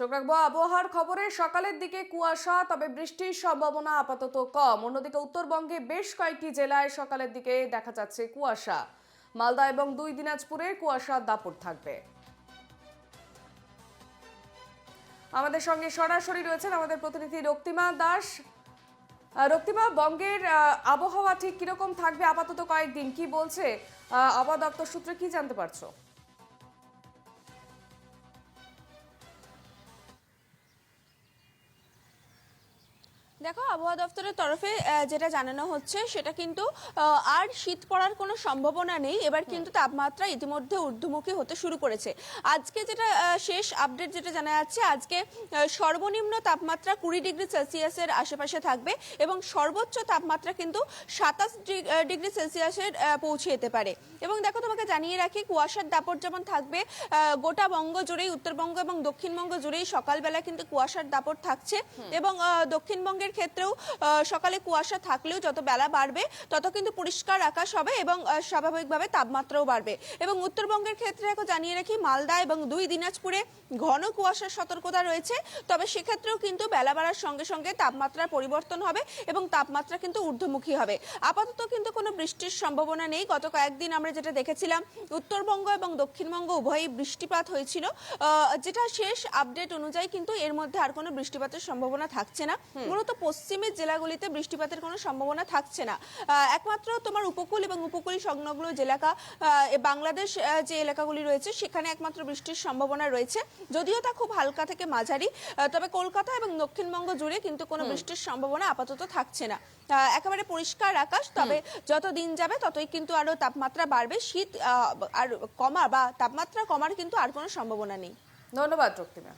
চোখ রাখব। আবহাওয়ার খবরে সকালের দিকে কুয়াশা, তবে বৃষ্টির সম্ভাবনা আপাতত কম। অন্যদিকে উত্তরবঙ্গে বেশ কয়েকটি জেলায় সকালের দিকে দেখা যাচ্ছে কুয়াশা। মালদা এবং দুই দিনাজপুরে কুয়াশার দাপট থাকবে। আমাদের সঙ্গে সরাসরি রয়েছেন আমাদের প্রতিনিধি রক্তিমা দাস। রক্তিমা, বঙ্গের আবহাওয়া ঠিক কীরকম থাকবে আপাতত কয়েকদিন? কি বলছে? আবহাওয়া দপ্তর সূত্রে কি জানতে পারছ? দেখো আবহাওয়া দপ্তরের তরফে যেটা জানানো হচ্ছে সেটা কিন্তু আর শীত পড়ার কোনো সম্ভাবনা নেই। এবার কিন্তু তাপমাত্রা ইতিমধ্যে ঊর্ধ্বমুখী হতে শুরু করেছে। আজকে যেটা শেষ আপডেট যেটা জানা যাচ্ছে আজকে সর্বনিম্ন তাপমাত্রা কুড়ি ডিগ্রি সেলসিয়াসের আশেপাশে থাকবে এবং সর্বোচ্চ তাপমাত্রা কিন্তু সাতাশ ডিগ্রি সেলসিয়াসের পৌঁছে যেতে পারে। এবং দেখো তোমাকে জানিয়ে রাখি কুয়াশার দাপট যেমন থাকবে গোটা বঙ্গ জুড়েই উত্তরবঙ্গ এবং দক্ষিণবঙ্গ জুড়েই সকালবেলা কিন্তু কুয়াশার দাপট থাকছে এবং আহ, দক্ষিণবঙ্গের ক্ষেত্রেও সকালে কুয়াশা থাকলেও যত বেলা বাড়বে তত কিন্তু পরিষ্কার আকাশ হবে এবং স্বাভাবিকভাবে তাপমাত্রাও বাড়বে। এবং উত্তরবঙ্গের ক্ষেত্রে এখন জানিয়ে রাখি মালদা এবং দুই দিনাজপুরে ঘন কুয়াশার সতর্কতা রয়েছে। তবে সেক্ষেত্রেও কিন্তু বেলা বাড়ার সঙ্গে সঙ্গে তাপমাত্রার পরিবর্তন হবে এবং তাপমাত্রা কিন্তু ঊর্ধ্বমুখী হবে। আপাতত কিন্তু কোনো বৃষ্টির সম্ভাবনা নেই। গত কয়েকদিন আমরা যেটা দেখেছিলাম উত্তরবঙ্গ এবং দক্ষিণবঙ্গ উভয়ই বৃষ্টিপাত হয়েছিল। আহ, যেটা শেষ আপডেট অনুযায়ী কিন্তু এর মধ্যে আর কোনো বৃষ্টিপাতের সম্ভাবনা থাকছে না। মূলত পশ্চিমের জেলাগুলিতে বৃষ্টিপাতের কোনো সম্ভাবনা থাকছে না। একমাত্র তোমার উপকূল এবং উপকূল সংলগ্ন যে এলাকা বাংলাদেশ যে এলাকাগুলি রয়েছে সেখানে একমাত্র বৃষ্টির সম্ভাবনা রয়েছে। যদিও তা খুব হালকা থেকে মাঝারি তবে কলকাতা এবং দক্ষিণবঙ্গ জুড়ে কিন্তু কোনো বৃষ্টির সম্ভাবনা আপাতত থাকছে না। একেবারে পরিষ্কার আকাশ তবে যত দিন যাবে ততই কিন্তু আরও তাপমাত্রা বাড়বে। শীত আর কমা বা তাপমাত্রা কমার কিন্তু আর কোনো সম্ভাবনা নেই। ধন্যবাদ রক্তিমা।